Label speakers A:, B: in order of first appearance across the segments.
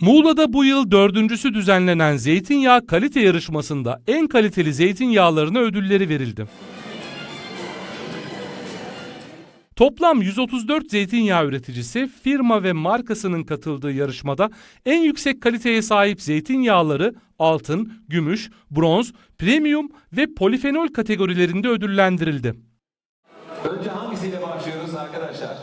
A: Muğla'da bu yıl dördüncüsü düzenlenen zeytinyağı kalite yarışmasında en kaliteli zeytinyağlarına ödülleri verildi. Toplam 134 zeytinyağı üreticisi firma ve markasının katıldığı yarışmada en yüksek kaliteye sahip zeytinyağları altın, gümüş, bronz, premium ve polifenol kategorilerinde ödüllendirildi.
B: Önce hangisiyle başlıyoruz arkadaşlar?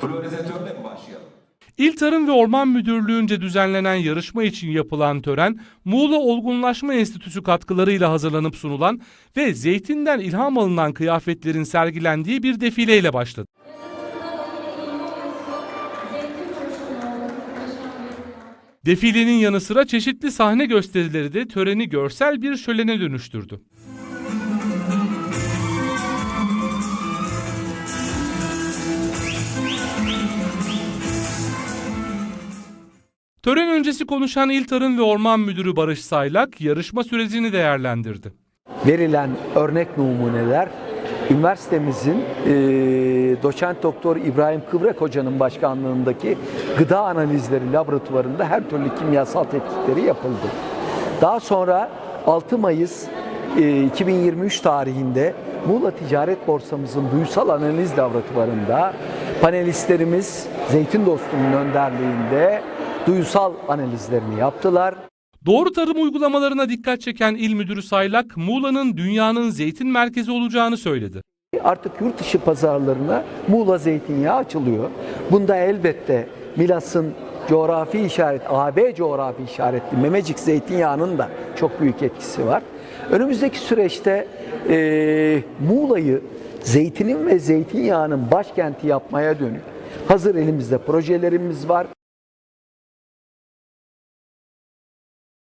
B: Fluoresatörle mi başlayalım?
A: İl Tarım ve Orman Müdürlüğü'nce düzenlenen yarışma için yapılan tören, Muğla Olgunlaşma Enstitüsü katkılarıyla hazırlanıp sunulan ve zeytinden ilham alınan kıyafetlerin sergilendiği bir defileyle başladı. Defilenin yanı sıra çeşitli sahne gösterileri de töreni görsel bir şölene dönüştürdü. Tören öncesi konuşan İl Tarım ve Orman Müdürü Barış Saylak yarışma sürecini değerlendirdi.
C: verilen örnek numuneler üniversitemizin e, doçent doktor İbrahim Kıvrak Hoca'nın başkanlığındaki gıda analizleri laboratuvarında her türlü kimyasal tetkikleri yapıldı. Daha sonra 6 Mayıs e, 2023 tarihinde Muğla Ticaret Borsamızın duysal analiz laboratuvarında panelistlerimiz Zeytin Dostum'un önderliğinde duysal analizlerini yaptılar.
A: Doğru tarım uygulamalarına dikkat çeken İl Müdürü Saylak, Muğla'nın dünyanın zeytin merkezi olacağını söyledi.
C: Artık yurt dışı pazarlarına Muğla zeytinyağı açılıyor. Bunda elbette Milas'ın coğrafi işaret, AB coğrafi işaretli Memecik zeytinyağının da çok büyük etkisi var. Önümüzdeki süreçte eee Muğla'yı zeytinin ve zeytinyağının başkenti yapmaya dönük hazır elimizde projelerimiz var.